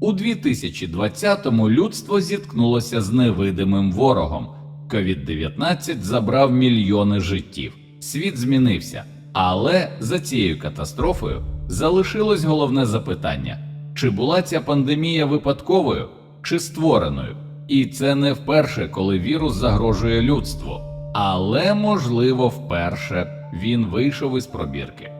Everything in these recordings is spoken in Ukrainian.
У 2020-му людство зіткнулося з невидимим ворогом. COVID-19 забрав мільйони життів. Світ змінився, але за цією катастрофою залишилось головне запитання: чи була ця пандемія випадковою чи створеною? І це не вперше, коли вірус загрожує людству, але можливо вперше він вийшов із пробірки.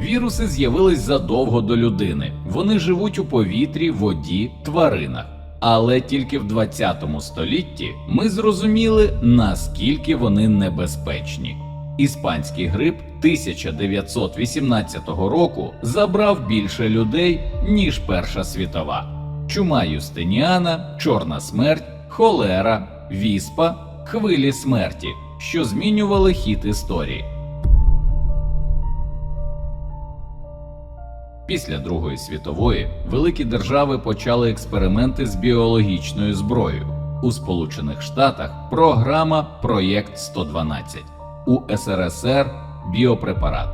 Віруси з'явились задовго до людини. Вони живуть у повітрі, воді, тваринах. Але тільки в 20 столітті ми зрозуміли, наскільки вони небезпечні. Іспанський грип 1918 року забрав більше людей, ніж Перша світова. Чума Юстиніана, Чорна смерть, холера, віспа, хвилі смерті, що змінювали хід історії. Після Другої світової великі держави почали експерименти з біологічною зброєю. У Сполучених Штатах програма Проєкт 112, у СРСР біопрепарат.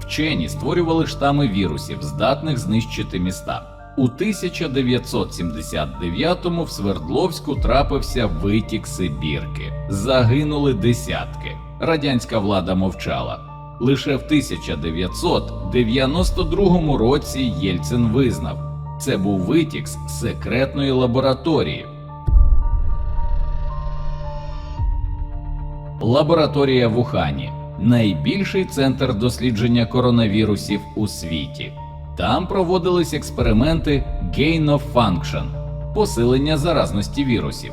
Вчені створювали штами вірусів, здатних знищити міста. У 1979-му в Свердловську трапився витік Сибірки. Загинули десятки. Радянська влада мовчала. Лише в 1992 році Єльцин визнав, це був витік з секретної лабораторії. Лабораторія в Ухані найбільший центр дослідження коронавірусів у світі. Там проводились експерименти Gain of Function – посилення заразності вірусів.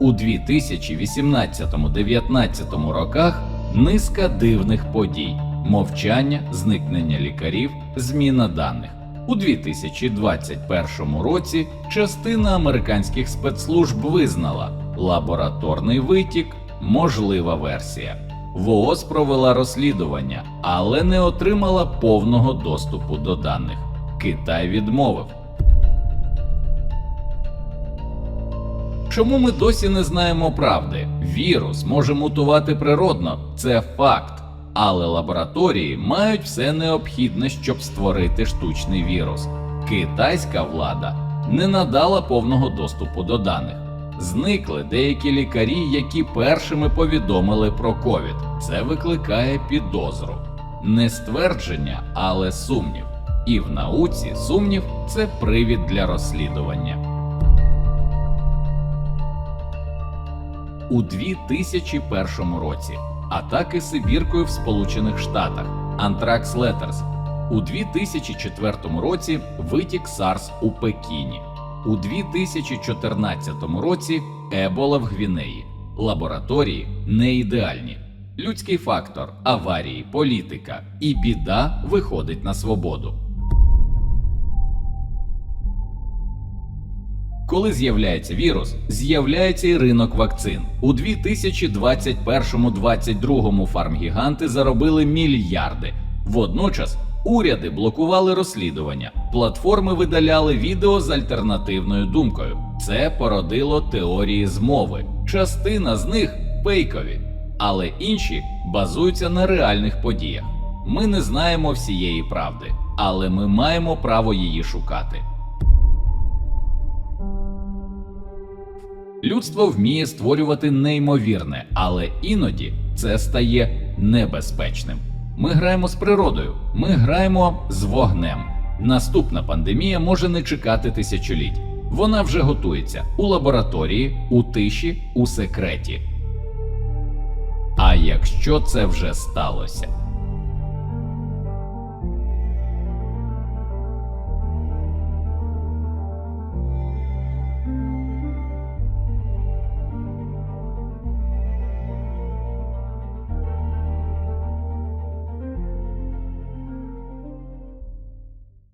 У 2018-19 роках низка дивних подій: мовчання, зникнення лікарів, зміна даних. У 2021 році частина американських спецслужб визнала лабораторний витік можлива версія. ВООЗ провела розслідування, але не отримала повного доступу до даних. Китай відмовив. Чому ми досі не знаємо правди? Вірус може мутувати природно, це факт. Але лабораторії мають все необхідне, щоб створити штучний вірус. Китайська влада не надала повного доступу до даних. Зникли деякі лікарі, які першими повідомили про ковід. Це викликає підозру. Не ствердження, але сумнів. І в науці сумнів це привід для розслідування. У 2001 році атаки Сибіркою в Сполучених Штатах Антракс Летерс. У 2004 році витік SARS у Пекіні. У 2014 році Ебола в Гвінеї. Лабораторії не ідеальні. Людський фактор, аварії, політика і біда виходить на свободу. Коли з'являється вірус, з'являється і ринок вакцин. У 2021-2022 фармгіганти заробили мільярди. Водночас уряди блокували розслідування, платформи видаляли відео з альтернативною думкою. Це породило теорії змови. Частина з них фейкові, але інші базуються на реальних подіях. Ми не знаємо всієї правди, але ми маємо право її шукати. Людство вміє створювати неймовірне, але іноді це стає небезпечним. Ми граємо з природою, ми граємо з вогнем. Наступна пандемія може не чекати тисячоліть. Вона вже готується у лабораторії, у тиші, у секреті. А якщо це вже сталося?